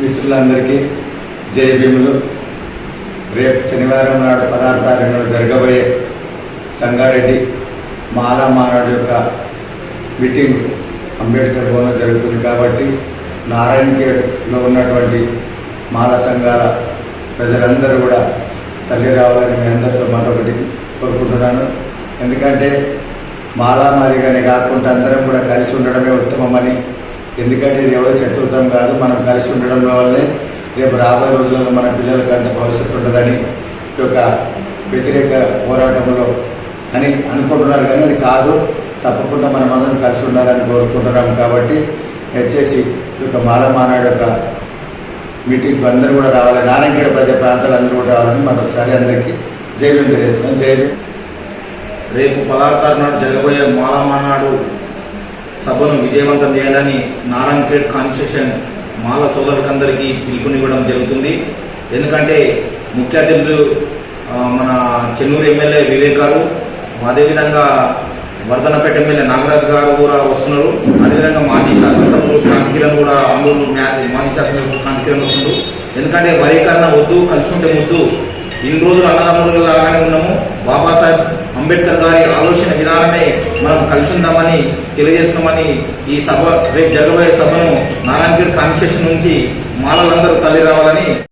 మిత్రులందరికీ జై భీములు. రేపు శనివారం నాడు పదహారు తారీఖున జరగబోయే సంగారెడ్డి మాలా మానాడు యొక్క మీటింగ్ అంబేద్కర్ భవన్లో జరుగుతుంది కాబట్టి నారాయణఖేడ్లో ఉన్నటువంటి మాల సంఘాల ప్రజలందరూ కూడా తల్లి రావాలని మీ అందరితో మరొకటి కోరుకుంటున్నాను. ఎందుకంటే మాలామారిగానే కాకుండా అందరం కూడా కలిసి ఉండడమే ఉత్తమమని ఎందుకంటే ఇది ఎవరి శత్రుత్వం కాదు మనం కలిసి ఉండడం వల్లే రేపు రాబోయే రోజుల్లో మన పిల్లలకు అంత భవిష్యత్తు ఉండదని ఈ యొక్క వ్యతిరేక పోరాటంలో అని అనుకుంటున్నారు. కానీ అది కాదు తప్పకుండా మనం అందరం కలిసి ఉండాలని కోరుకుంటున్నాం కాబట్టి దయచేసి ఈ యొక్క మాల మానాడు యొక్క మీటింగ్కి అందరూ కూడా రావాలి. నారాయణగఢ ప్రజా ప్రాంతాలు అందరూ కూడా రావాలని మరొకసారి అందరికీ జైలు భీమ్ తెలియజేస్తున్నాం రేపు పదార్థాల నాడు జరగబోయే మాలమానాడు సభను విజయవంతం చేయాలని నారాయణఖేడ్ కాన్స్టిట్యూషన్ మాల సోదరికందరికీ పిలుపునివ్వడం జరుగుతుంది. ఎందుకంటే ముఖ్య అతిథులు మన చెన్నూరు ఎమ్మెల్యే వివేక్ గారు అదేవిధంగా వర్ధనపేట ఎమ్మెల్యే నాగరాజు గారు కూడా వస్తున్నారు. అదేవిధంగా మాజీ శాసనసభ్యులు క్రాంతికిరణ్ కూడా ఆందోళన మాజీ శాసనసభ్యులు క్రాంతికిరణ్ వస్తున్నారు. ఎందుకంటే వరీకరణ వద్దు కలిసి ముద్దు. ఇన్ని రోజులు అన్నదమ్ములు లాగానే ఉన్నాము. బాబాసాహెబ్ అంబేద్కర్ గారి ఆలోచన విధానమే మనం కలిసి ఉందామని తెలియజేస్తున్నామని ఈ సభ రేపు జరగబోయే సభను నారాయణగిరి కాన్స్టిట్యూషన్ నుంచి మాలలందరూ తల్లి రావాలని